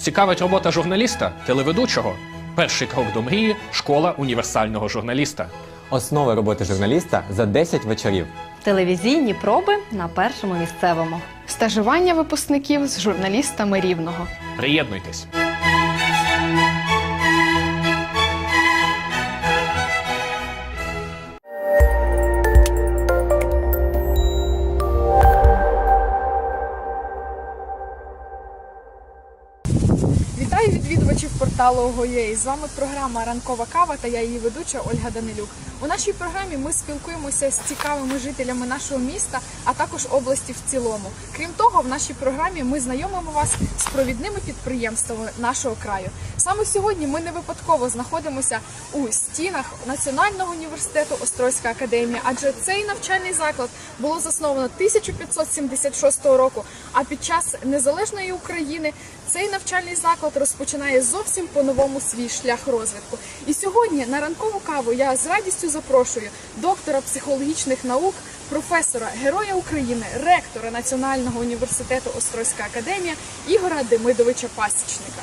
Цікавить робота журналіста, телеведучого. Перший крок до мрії школа універсального журналіста. Основи роботи журналіста за 10 вечорів. Телевізійні проби на першому місцевому. Стажування випускників з журналістами рівного. Приєднуйтесь. Відвідувачів є. І З вами програма Ранкова кава та я її ведуча Ольга Данилюк. У нашій програмі ми спілкуємося з цікавими жителями нашого міста, а також області в цілому. Крім того, в нашій програмі ми знайомимо вас з провідними підприємствами нашого краю. Саме сьогодні ми не випадково знаходимося у стінах Національного університету Острозька академія, адже цей навчальний заклад було засновано 1576 року. А під час незалежної України цей навчальний заклад розпочинає зовсім по-новому свій шлях розвитку. І сьогодні на ранкову каву я з радістю запрошую доктора психологічних наук, професора, героя України, ректора Національного університету Острозька академія Ігора Демидовича Пасічника.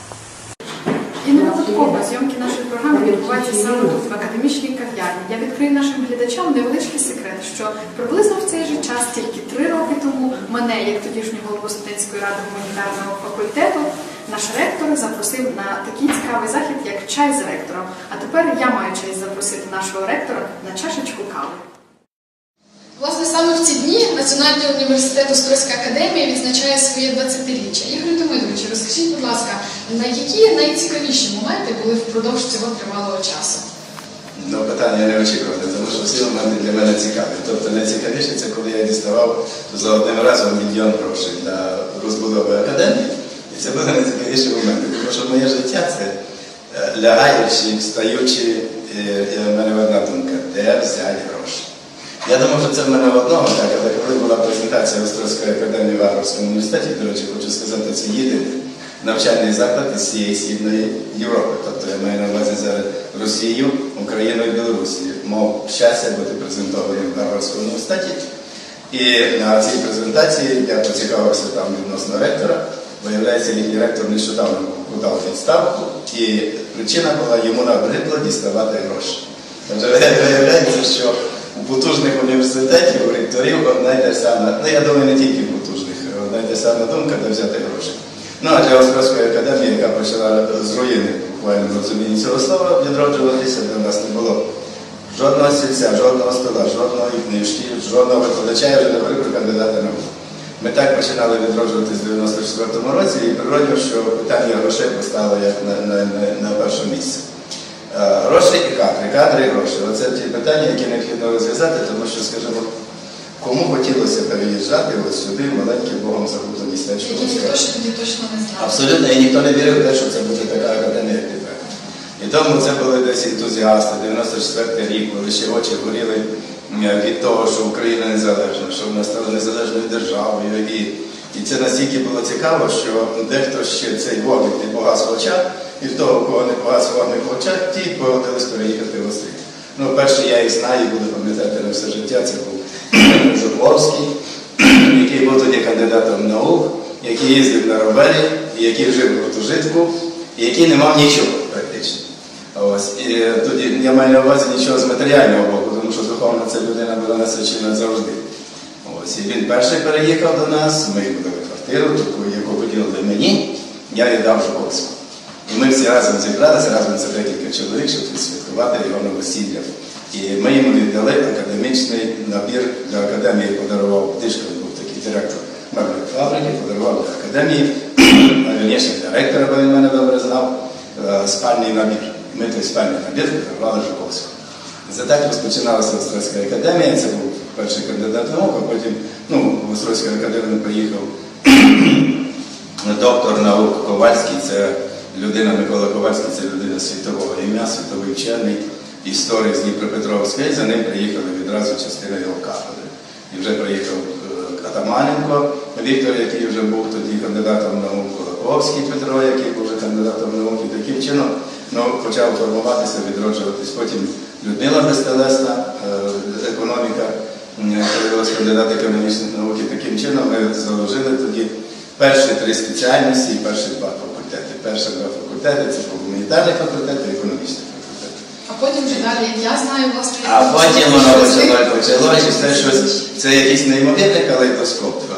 І не випадково зйомки нашої програми відбуваються саме тут, в академічній кав'ярні. Я відкрию нашим глядачам невеличкий секрет, що приблизно в цей же час, тільки три роки тому, мене, як тодішнього голову студентської ради гуманітарного факультету, наш ректор запросив на такий цікавий захід, як чай з ректором. А тепер я маю честь запросити нашого ректора на чашечку кави. Власне, саме в ці дні Національний університет Острозька академія відзначає своє 20-річчя. Ігор Демидович, розкажіть, будь ласка, на які найцікавіші моменти були впродовж цього тривалого часу? Ну, питання не очікуване, тому що всі моменти для мене цікаві. Тобто найцікавіше це коли я діставав за одним разом мільйон грошей для розбудови академії. І це були найцікавіші моменти. Тому що моє життя це е, лягаючи, встаючи, е, в мене одна думка, де взяти гроші. Я думав, що це в мене в одного, так, але коли була презентація Острозької академії в Агровському університеті, до речі, хочу сказати, це єдиний навчальний заклад із цієї східної Європи. Тобто я маю на увазі зараз Росію, Україну і Білорусію. Мав щастя бути презентованим в Гарвардському університеті. І на цій презентації я поцікавився там відносно ректора. Виявляється, їхній ректор нещодавно подав відставку, і причина була йому набридло діставати гроші. Отже, виявляється, що у потужних університетів, у ректорів одна й та ну я думаю, не тільки в потужних, одна сама думка, де взяти гроші. Ну а для Острозької академії, яка почала з руїни, в буквальному розумінні цього слова, відроджуватися, де в нас не було жодного сільця, жодного стола, жодної книжки, жодного викладача, я вже не говорю про кандидата наук. Ми так починали відроджуватись в 94-му році, і природно, що питання грошей постало як на, на, на, на перше місце. Гроші і кадри, кадри і гроші. Оце ті питання, які необхідно розв'язати, тому що, скажімо, кому хотілося переїжджати ось сюди, маленьке Богом забуте містечко. Які ніхто ще тоді точно не знав. Абсолютно, і ніхто не вірив в те, що це буде така академія, як тепер. І тому це були десь ентузіасти, 94 рік, коли ще очі горіли від того, що Україна незалежна, що вона стала незалежною державою. І, і це настільки було цікаво, що дехто ще цей вогник не погас в очах, і в того, кого не погас вогник в очах, ті погодились переїхати в Острів. Ну, перший я їх знаю, і буду пам'ятати на все життя, це був Жуковський, який був тоді кандидатом наук, який їздив на ровері, і який жив в гуртожитку, який не мав нічого практично. Ось. І е, тоді я маю на увазі нічого з матеріального боку, тому ця людина була насичена завжди. Ось. І він перший переїхав до нас, ми йому дали квартиру, таку, яку поділили мені, я віддав Жуковську. І ми всі разом зібралися, разом це декілька чоловік, щоб відсвяткувати його новосілля. І ми йому віддали академічний набір для академії, подарував Тишко, був такий директор меблевої фабрики, подарував для академії, а вірніше для ректора, бо він мене добре знав, е, спальний набір. Ми той спальний набір подарували Жуковському. Так розпочиналася Острозька академія, це був перший кандидат наук, а потім ну, в Острозьку академію приїхав доктор наук Ковальський, це людина Микола Ковальський, це людина світового ім'я, світовий вчений, історик з Дніпропетровська, і за ним приїхали відразу частина його кафедри. І вже приїхав е, Атаманенко Віктор, який вже був тоді кандидатом наук, Колаковський Петро, який був кандидатом наук, і таким чином ну, почав формуватися, відроджуватись. Потім Людмила Безтелесна, е, економіка, м, кандидат економічних наук, і таким чином ми заложили тоді перші три спеціальності і перші два факультети. перші два факультети, це гуманітарний факультет і економічний факультет. А потім вже далі я знаю власне. А потім воно почало почалося, щось, це якийсь неймовірний калейдоскоп, е,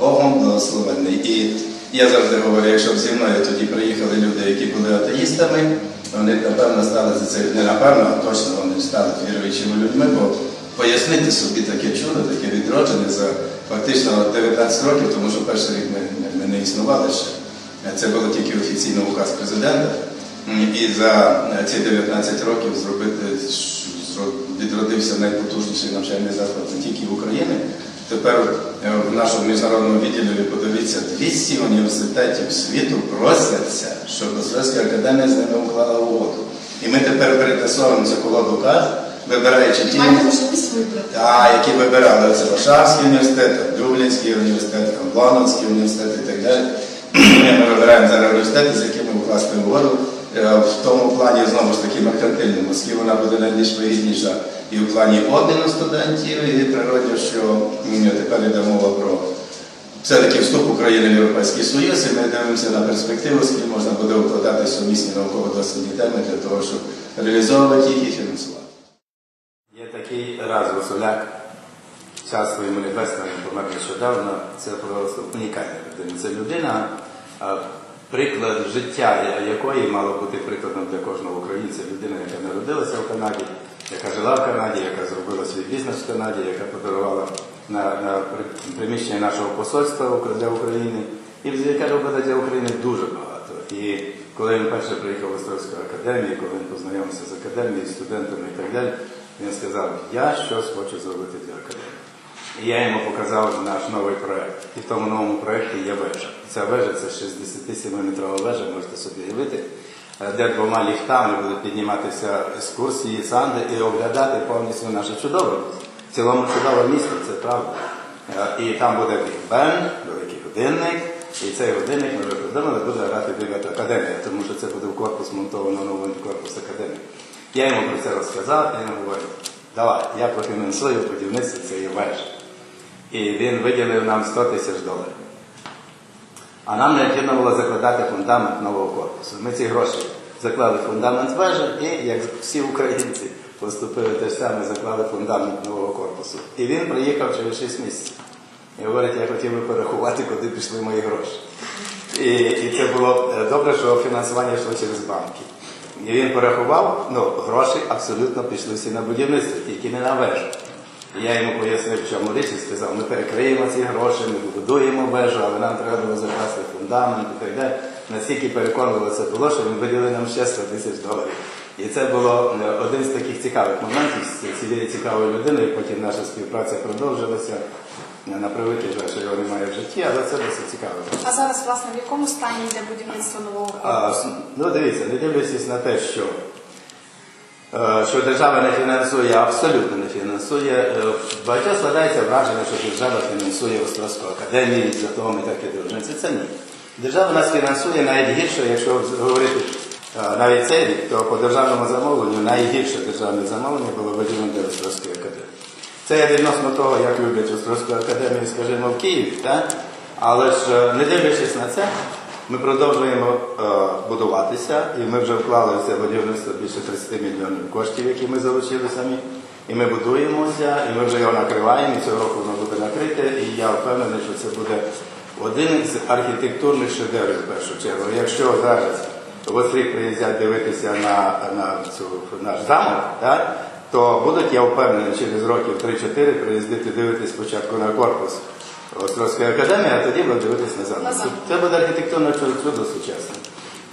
Богом благословений. І я завжди говорю, якщо б зі мною тоді приїхали люди, які були атеїстами, вони напевно стали за це, не напевно, а точно вони стали віруючими людьми, бо пояснити собі таке чудо, таке відродження за фактично 19 років, тому що перший рік ми, ми- не існували ще. Це було тільки офіційно указ президента. І за е, ці 19 років зробити відродився найпотужніший навчальний заклад не тільки в Україні. Тепер е, в нашому міжнародному відділі подивіться 200 університетів світу просяться, щоб Освітська академія з ними уклала угоду. І ми тепер перетасовуємо цю колоду карт, вибираючи ті. А, які вибирали це Варшавський університет, Дублінський університет, Лондонський університет і так далі. Ми вибираємо зараз університети, з якими укласти угоду. Е, В тому плані знову ж таки меркантильному, Москві вона буде найбільш вигідніша і в плані обміну студентів, і природно, що тепер йде мова про все-таки вступ України в Європейський Союз, і ми дивимося на перспективу, ким можна буде укладати сумісні науково-дослідні теми для того, щоб реалізовувати їх і фінансувати. Є такий раз Гусуляк, царство йому небесне, помер нещодавно. Це просто унікальна людина. Це людина, приклад життя якої мало бути прикладом для кожного українця. Людина, яка народилася в Канаді, яка жила в Канаді, яка зробила свій бізнес в Канаді, яка подарувала на, на приміщення нашого посольства для України, і яка робила для України дуже багато. І коли він перше приїхав в Острозьку академію, коли він познайомився з академією, студентами і так далі, він сказав, я щось хочу зробити для академії. І я йому показав наш новий проект. І в тому новому проєкті є вежа. Ця вежа це 67-метрова вежа, можете собі уявити, де двома ліфтами будуть підніматися екскурсії, санди і оглядати повністю наше чудове. В цілому чудове місто, це правда. Е, І там буде Бен, великий годинник, і цей годинник ми вже придумали, буде грати Бігат Академія, тому що це буде в корпус монтовано новий корпус академії. Я йому про це розказав, і він говорить, давай, я профінансую будівництво цієї вежі. І він виділив нам 100 тисяч доларів. А нам необхідно було закладати фундамент нового корпусу. Ми ці гроші заклали фундамент вежі і, як всі українці, поступили те ж саме, заклали фундамент нового корпусу. І він приїхав через 6 місяців. І говорить, я хотів би порахувати, куди пішли мої гроші. І, і це було е, добре, що фінансування йшло через банки. І він порахував, ну, гроші абсолютно пішли всі на будівництво, тільки не на вежу. І я йому пояснив, в чому річ, і сказав, ми перекриємо ці гроші, ми будуємо вежу, але нам треба було закласти фундамент і так далі. Настільки переконливо це було, що він виділив нам ще 100 тисяч доларів. І це було е, один з таких цікавих моментів з цією цікавою людиною. Потім наша співпраця продовжилася. На превеликий жаль, що його немає в житті, але це досить цікаво. А зараз, власне, в якому стані йде будівництво нового А, ну дивіться, не дивлячись на те, що, е, що держава не фінансує, абсолютно не фінансує. Е, Багатьох складається враження, що держава фінансує Острозьку академію, за того ми так і дружні. Це, це ні. Держава нас фінансує навіть гірше, якщо говорити навіть цей рік, то по державному замовленню найгірше державне замовлення було виділено для Острозької академії. Це є відносно того, як люблять Острозьку академію, скажімо, в Києві, так? але ж не дивлячись на це, ми продовжуємо е, будуватися, і ми вже вклали в це будівництво більше 30 мільйонів коштів, які ми залучили самі. І ми будуємося, і ми вже його накриваємо, і цього року воно буде накрите, і я впевнений, що це буде один з архітектурних шедеврів в першу чергу. Якщо зараз в Острів приїздять дивитися на, на цю, наш замок, так, то будуть, я впевнений, через років 3-4 приїздити дивитись спочатку на корпус Острозької академії, а тоді будуть дивитись на замок. Це буде архітектурне чудо чудо сучасне.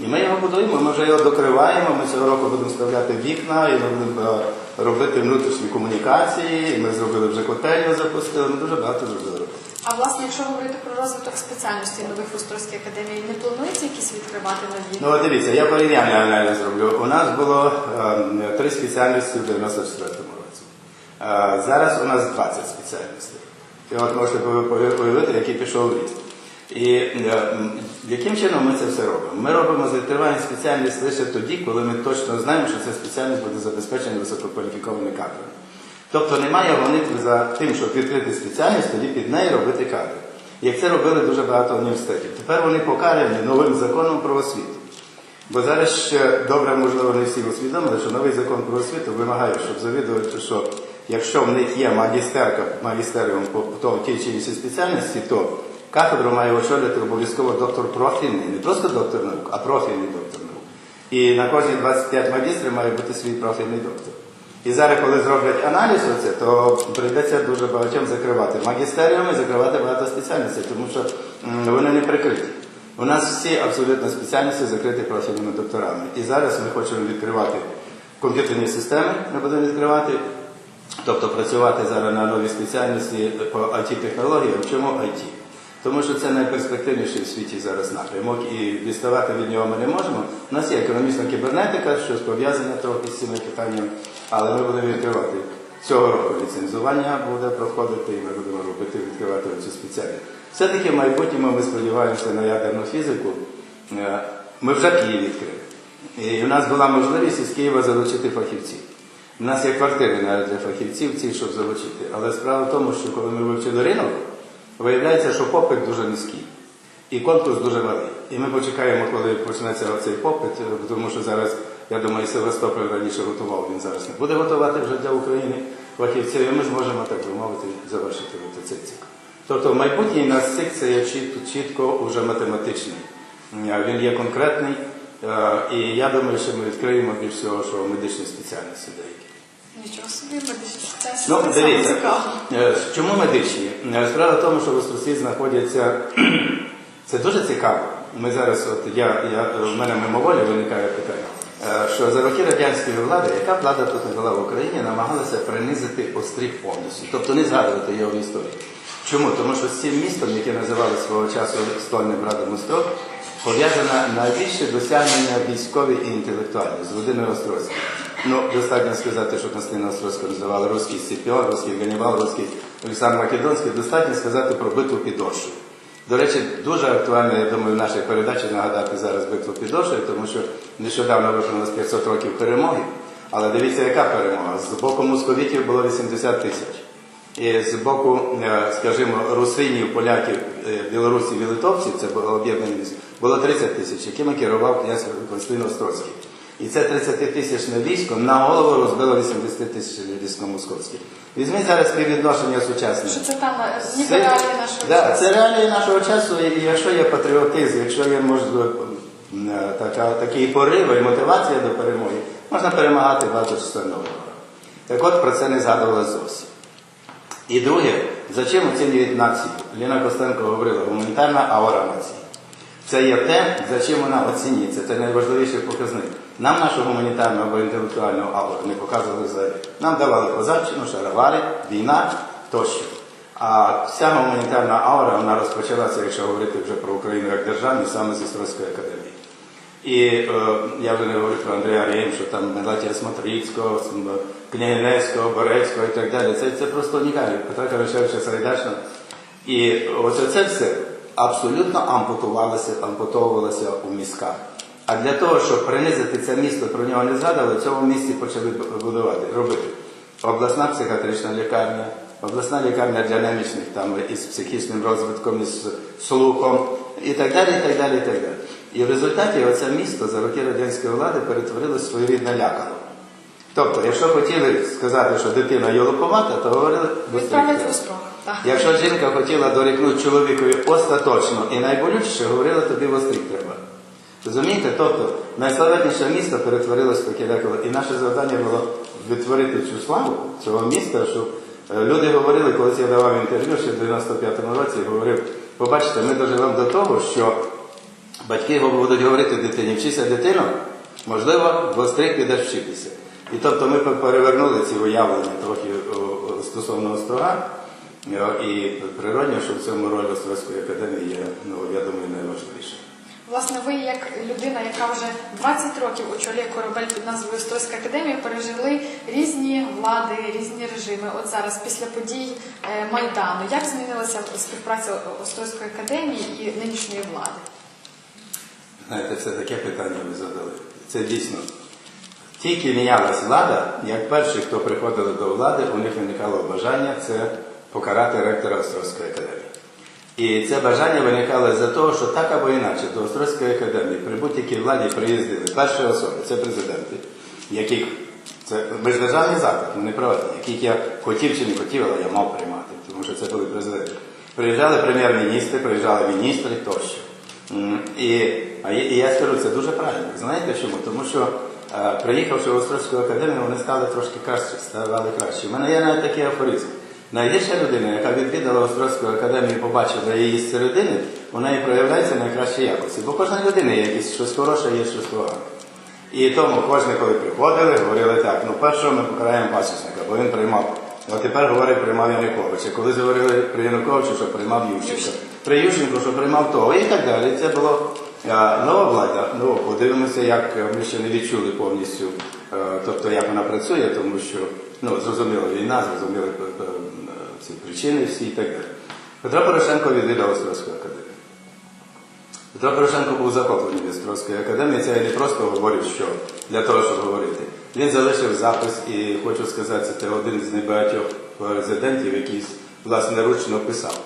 І ми його будуємо, ми вже його докриваємо, ми цього року будемо вставляти вікна, і ми будемо е, робити внутрішні комунікації, і ми зробили вже котельню, запустили, ми дуже багато зробили. А власне, якщо говорити про розвиток спеціальностей нових Острозькій академії, не планується якісь відкривати нові? Ну, от дивіться, я порівняння аналіз зроблю. У нас було е, три спеціальності в 94-му році. Е, зараз у нас 20 спеціальностей. І от можете ви- уявити, який пішов ріст. І е, яким чином ми це все робимо? Ми робимо відкриваємо спеціальність лише тоді, коли ми точно знаємо, що ця спеціальність буде забезпечена висококваліфікованими кадрами. Тобто немає гонитви за тим, щоб відкрити спеціальність, тоді під неї робити кадри. Як це робили дуже багато університетів. Тепер вони покарані новим законом про освіту. Бо зараз ще добре, можливо, не всі усвідомили, що новий закон про освіту вимагає, щоб завідувач, що якщо в них є магістерка, магістеріум по тій чи іншій спеціальності, то кафедру має очолювати обов'язково доктор профільний, не просто доктор наук, а профільний доктор наук. І на кожні 25 магістрів має бути свій профільний доктор. І зараз, коли зроблять аналіз оце, то прийдеться дуже багатьом закривати магістеріуми, закривати багато спеціальностей, тому що вони не прикриті. У нас всі абсолютно спеціальності закриті профільними докторами. І зараз ми хочемо відкривати комп'ютерні системи, ми будемо відкривати, тобто працювати зараз на новій спеціальності по IT-технологіям. Чому IT? Тому що це найперспективніший в світі зараз напрямок, і відставати від нього ми не можемо. У нас є економічна кібернетика, щось пов'язане трохи з цими питаннями, але ми будемо відкривати. Цього року ліцензування буде проходити, і ми будемо робити, відкривати цю спеціальність. Все-таки в майбутньому ми сподіваємося на ядерну фізику. Е, Ми вже її відкрили. І у нас була можливість із Києва залучити фахівців. У нас є квартири навіть для фахівців, ці, щоб залучити. Але справа в тому, що коли ми вивчили ринок, виявляється, що попит дуже низький. І конкурс дуже малий. І ми почекаємо, коли почнеться цей попит, е, тому що зараз, я думаю, Севастополь раніше готував, він зараз не буде готувати вже для України фахівців, і ми зможемо, так би мовити, завершити цей цикл. Тобто майбутній нас цикл це є чітко, чітко вже математичний. Е, Він є конкретний, е, і я думаю, що ми відкриємо більш всього, що медичні спеціальності деякі. Нічого собі медичні. Ну, дивіться, е, чому медичні? Е, Справа в тому, що в Остросі знаходяться. Це дуже цікаво. Ми зараз, от я, я, в мене мимоволі виникає питання, е, що за роки радянської влади, яка влада тут не була в Україні, намагалася принизити острів повністю, тобто не згадувати його в історії. Чому? Тому що з цим містом, яке називали свого часу Стольним Радом Острог, пов'язане найбільше досягнення військові і інтелектуальні з родиною Острозької. Ну, достатньо сказати, що Константина Острозького називали русський Сципіон, русський Ганнібал, русський Олександр Македонський, достатньо сказати про битву під. До речі, дуже актуально, я думаю, в нашій передачі нагадати зараз битву під тому що нещодавно виповнилось 500 років перемоги. Але дивіться, яка перемога. З боку московітів було 80 тисяч. І з боку, е, скажімо, русинів, поляків, е, білорусів і литовців, це було об'єднані було 30 тисяч, якими керував князь Константин Острозький. І це 30 тисячне військо на голову розбило 80 тисяч військо московське. Візьміть зараз співвідношення сучасне. Що це там е, Це- ніби реалії нашого да, часу. це реалії нашого часу, і якщо є патріотизм, якщо є можливо е, така, такий порив і мотивація до перемоги, можна перемагати багато числа нового. Так от про це не згадували зовсім. І друге, за чим оцінюють націю? Ліна Костенко говорила, гуманітарна аура нації. Це є те, за чим вона оцінюється, це найважливіший показник. Нам нашу гуманітарну або інтелектуальну ауру не показували взагалі. Нам давали козаччину, шаровари, війна тощо. А вся гуманітарна аура вона розпочалася, якщо говорити вже про Україну як державну, саме з Історської академії. І е, я вже не говорю про Андрія Рєм, що там Мелатія Смотрицького, См- Княгинецького, Борецького і так далі. Це, це просто унікально. Петра Карашевича Сайдачна. І оце це все абсолютно ампутувалося, ампутовувалося у мізках. А для того, щоб принизити це місто, про нього не згадували, в цьому місті почали будувати, робити. Обласна психіатрична лікарня, обласна лікарня для немічних там із психічним розвитком, із слухом і так далі, і так далі, і так далі. І в результаті оце місто за роки радянської влади перетворилось в своєрідне лякало. Тобто, якщо хотіли сказати, що дитина йолопомата, то говорили. Так. Якщо жінка хотіла дорікнути чоловікові остаточно і найболючіше, говорила, тобі в треба. Розумієте? Тобто найславетніше місто перетворилось в таке лякало. І наше завдання було відтворити цю славу цього міста, щоб е, люди говорили, коли я давав інтерв'ю ще в 95-му році, говорив, побачите, ми доживемо до того, що батьки будуть говорити дитині, вчися дитино, можливо, в остриг підеш вчитися. І тобто ми перевернули ці уявлення трохи о, стосовно острога. Е, І природньо, що в цьому роль Острозької академії є, ну, я думаю, найважливіше. Власне, ви як людина, яка вже 20 років очолює корабель під назвою Острозька академія, пережили різні влади, різні режими. От зараз, після подій е, Майдану, як змінилася співпраця Острозької академії і нинішньої влади? Знаєте, це таке питання ви задали. Це дійсно. Тільки мінялась влада, як перші, хто приходили до влади, у них виникало бажання це покарати ректора Острозької академії. І це бажання виникало за того, що так або інакше до Острозької академії при будь-якій владі приїздили перші особи, це президенти, яких це ми заклад, ми не яких я хотів чи не хотів, але я мав приймати, тому що це були президенти. Приїжджали прем'єр-міністри, приїжджали міністри тощо. І, і я скажу, це дуже правильно. Знаєте чому? Тому що е, приїхавши в Острозьку академію, вони стали трошки краще, ставали краще. У мене є навіть такий афоризм. Найгірша людина, яка відвідала Острозьку академію і побачила її з середини, вона і проявляється в найкращій якості. Бо кожна людина є якесь щось хороше, є щось погане. І тому кожен, коли приходили, говорили так, ну першого ми покараємо пасічника, бо він приймав. А тепер говорить, приймав Януковича. Коли говорили при Януковичу, що приймав Ющенко. При Ющенку, що приймав того і так далі. Це було е, нова влада. Ну, подивимося, як е, ми ще не відчули повністю, е, тобто як вона працює, тому що ну, зрозуміла війна, зрозуміли ці причини всі і так далі. Петро Порошенко відвідав Острозьку академію. Петро Порошенко був захоплений від Острозької академії. Це я не просто говорю, що для того, щоб говорити. Він залишив запис і хочу сказати, це один з небагатьох президентів, який власноручно писав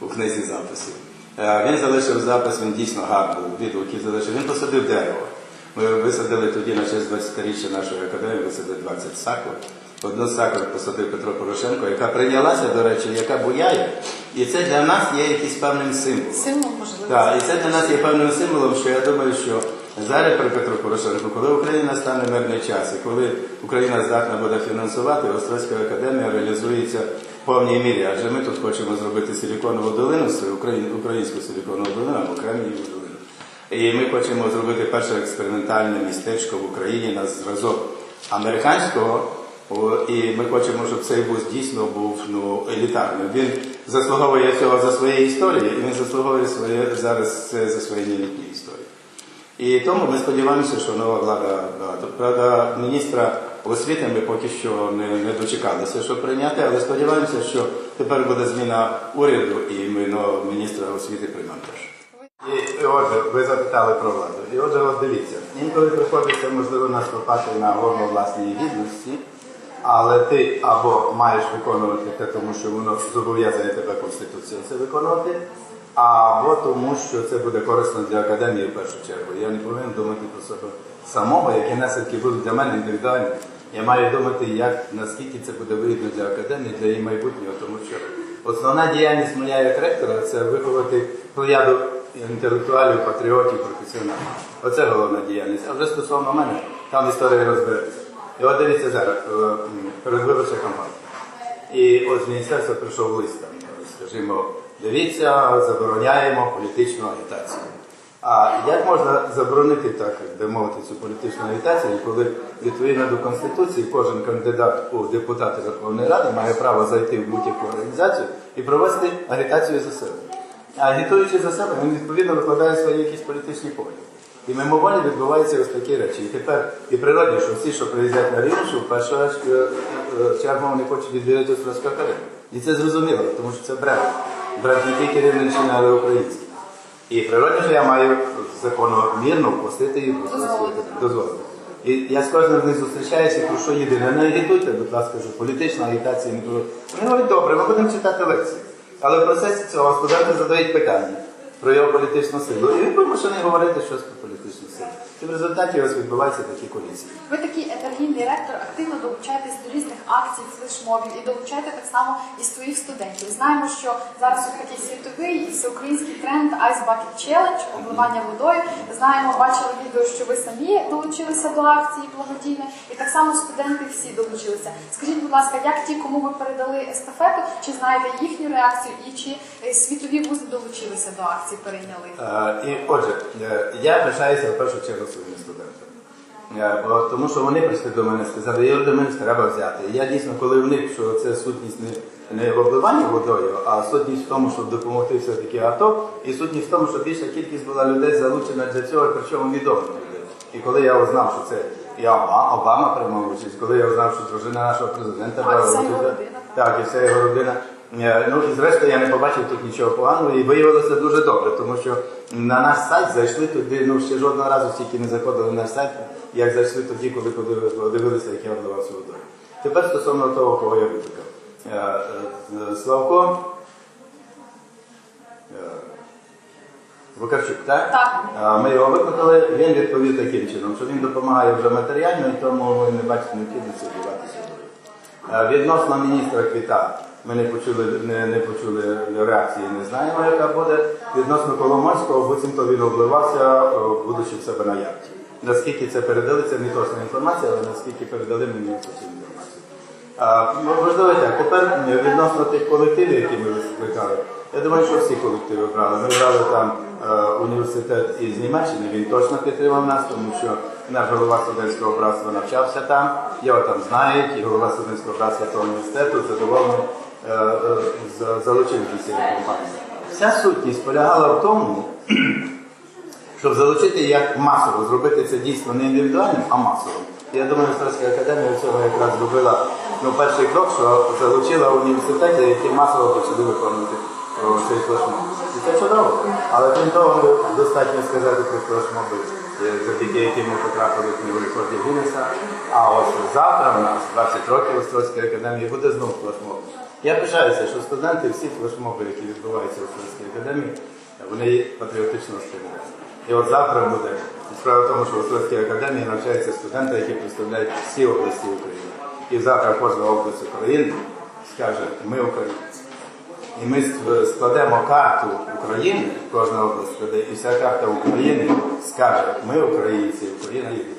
у книзі записів. Е, Він залишив запис, він дійсно гарний відгуки залишив. Він посадив дерево. Ми висадили тоді на честь 20-річчя нашої академії, висадили 20 саков. Одну сакру посадив Петро Порошенко, яка прийнялася, до речі, яка буяє. І це для нас є якийсь певним символом. Символ можливо. Так, і це для нас є певним символом, що я думаю, що зараз при Петру Порошенку, коли Україна стане мирний час, і коли Україна здатна буде фінансувати, Острозька академія реалізується в повній мірі. Адже ми тут хочемо зробити силіконову долину, свою українську силіконову долину або Кремнієву долину. І ми хочемо зробити перше експериментальне містечко в Україні на зразок американського. І ми хочемо, щоб цей вуз дійсно був ну, елітарним. Він заслуговує цього за своєю історією, і він заслуговує своє, зараз це за своєю літньою історією. І тому ми сподіваємося, що нова влада, правда, міністра освіти ми поки що не, не дочекалися, щоб прийняти, але сподіваємося, що тепер буде зміна уряду, і ми нового міністра освіти приймемо теж. І, і отже, ви запитали про владу. І отже, от дивіться, інколи приходиться, можливо, нас попати на горно власній гідності, але ти або маєш виконувати те, тому що воно зобов'язує тебе Конституція це виконувати, або тому, що це буде корисно для академії в першу чергу. Я не повинен думати про себе самого, які наслідки будуть для мене індивідуальні. Я маю думати, як наскільки це буде вигідно для академії, для її майбутнього, тому що основна діяльність моя як ректора це виховати плеяду інтелектуалів, патріотів, професіоналів. Оце головна діяльність. А вже стосовно мене, там історія розбереться. І от дивіться зараз, е, передвиборча кампанія. І от з міністерства прийшов лист, скажімо, дивіться, забороняємо політичну агітацію. А як можна заборонити так, де мовити, цю політичну агітацію, коли відповідно до Конституції кожен кандидат у депутати Верховної Ради має право зайти в будь-яку організацію і провести агітацію за себе. А агітуючи за себе, він відповідно викладає свої якісь політичні погляди. І мимоволі відбуваються ось такі речі. І тепер і природні, що всі, що приїздять на Рівну, в першу е, е, чергу вони хочуть відвідати Острозьку академію. І це зрозуміло, тому що це бренд. Бренд не тільки Рівненщини, але й український. І природно, що я маю закономірно впустити і Дозволити. І я з кожним з них зустрічаюся і прошу єдине, не агітуйте, будь ласка, що політична агітація не було. Вони говорять, добре, ми будемо читати лекції. Але в процесі цього студенти задають питання про його політичну силу. І він вимушений говорити щось про політичну силу. І в результаті ось відбуваються такі колізії. Ви такий енергійний ректор, активно долучаєтесь до різних акцій, флешмобів і долучаєте так само і своїх студентів. Знаємо, що зараз от такий світовий і всеукраїнський тренд Ice Bucket Challenge, обливання водою. Знаємо, бачили відео, що ви самі долучилися до акції благодійної, і так само студенти всі долучилися. Скажіть, будь ласка, як ті, кому ви передали естафету, чи знаєте їхню реакцію, і чи е, світові вузи долучилися до акції, перейняли? Е, І отже, е, я пишаюся в першу чергу своїми студентами. Е, Бо, тому що вони прийшли до мене і сказали, Юрій Демирович, треба взяти. І я дійсно, коли в них, що це сутність не, не в обливанні водою, а сутність в тому, щоб допомогти все-таки АТО, і сутність в тому, що більша кількість була людей залучена для цього, причому відомих людей. І коли я узнав, що це і Обама, Обама приймав участь, коли я узнав, що дружина нашого президента брала участь, так, і вся його родина. Е, Ну і зрештою я не побачив тут нічого поганого і виявилося дуже добре, тому що на наш сайт зайшли туди, ну ще жодного разу тільки не заходили на наш сайт, як зайшли тоді, коли подивилися, як я вдавався водою. Тепер стосовно того, кого я викликав. Е, е, Славко, Вакарчук, так? Так. Ми його викликали, він відповів таким чином, що він допомагає вже матеріально, і тому ми не бачимо необхідності сюди. Відносно міністра Квіта, ми не почули, не, не почули реакції, не знаємо, яка буде. Відносно Коломойського, буцімто він обливався, будучи в себе на яхті. Наскільки це передали, це не точна інформація, але наскільки передали мені цю інформацію. А, ну, можливо, так. Тепер е, відносно тих колективів, які ми викликали, я думаю, що всі колективи брали. Ми брали там е, університет із Німеччини, він точно підтримав нас, тому що наш голова студентського братства навчався там, його там знають, і голова студентського братства того університету задоволений е, залучив до цієї компанії. Вся сутність полягала в тому, щоб залучити як масово, зробити це дійсно не індивідуальним, а масовим. Я думаю, Історська академія цього якраз зробила ну, перший крок, що залучила університети, які масово почали виконувати цей флешмоб. І це чудово. Але крім того, достатньо сказати про флешмоби, е, завдяки яким ми потрапили в книгу рекордів Гіннеса. А ось завтра у нас 20 років Острозької академії буде знову флешмоб. Я пишаюся, що студенти всі флешмоби, які відбуваються в Острозькій академії, вони патріотично спрямовані. І от завтра буде. Справа в тому, що в Острозькій академії навчаються студенти, які представляють всі області України. І завтра кожна область України скаже, ми українці. І ми складемо карту України, кожна область складе, і вся карта України скаже, ми українці, Україна єдина.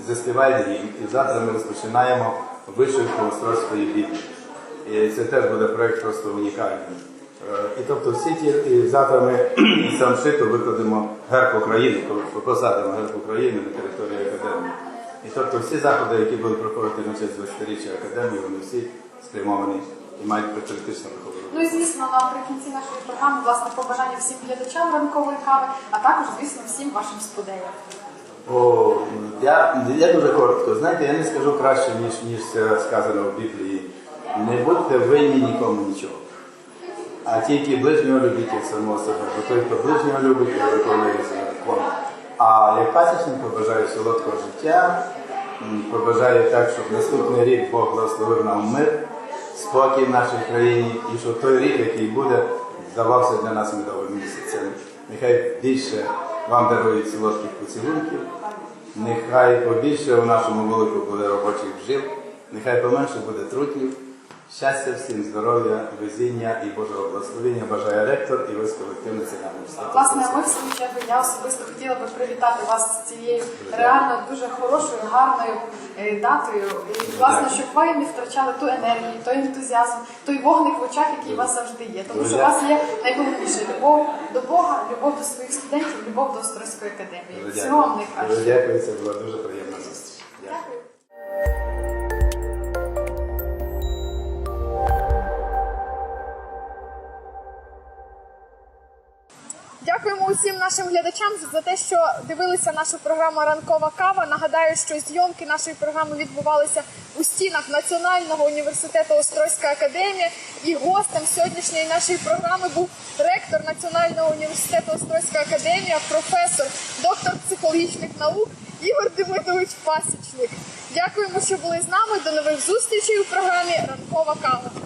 І заспіває гімн. І завтра ми розпочинаємо вишивку Острозької Біблії. І це теж буде проєкт просто унікальний. Е, І тобто всі ті, і завтра ми сам шито викладемо герб України, по- посадимо герб України на території академії. І тобто всі заходи, які будуть проходити на честь 20-річчя академії, вони всі спрямовані і мають патріотичну виховання. Ну і звісно, наприкінці нашої програми власне побажання всім глядачам ранкової кави, а також, звісно, всім вашим сподеям. О, я, я дуже коротко. Знаєте, я не скажу краще, ніж, ніж сказано в Біблії. Не будьте винні нікому нічого. А тільки ближнього любіть як самого себе. Бо той, хто ближнього любить, то виконує закон. А як пасічник побажаю солодкого життя, побажаю так, щоб наступний рік Бог благословив нам мир, спокій в нашій країні, і щоб той рік, який буде, здавався для нас медовим місяцем. Нехай більше вам дарують солодких поцілунків, нехай побільше у нашому велику буде робочих бжил, нехай поменше буде трутнів. Щастя всім, здоров'я, везіння і Божого благословення бажає ректор і весь колектив Національного університету. Власне, ми в свою чергу, я особисто хотіла би привітати вас з цією реально дуже хорошою, гарною е, датою. І власне, щоб ви не втрачали ту енергію, той ентузіазм, той вогник в очах, який у вас завжди є. Тому що у вас є найголовніше любов до Бога, любов до своїх студентів, любов до Острозької академії. Вам дякую. найкраще. Дякую, це була дуже приємна зустріч. Дякую. Усім нашим глядачам за те, що дивилися нашу програму Ранкова кава. Нагадаю, що зйомки нашої програми відбувалися у стінах Національного університету Острозька академія. І гостем сьогоднішньої нашої програми був ректор Національного університету Острозька академія, професор, доктор психологічних наук Ігор Демидович Пасічник. Дякуємо, що були з нами. До нових зустрічей у програмі Ранкова кава.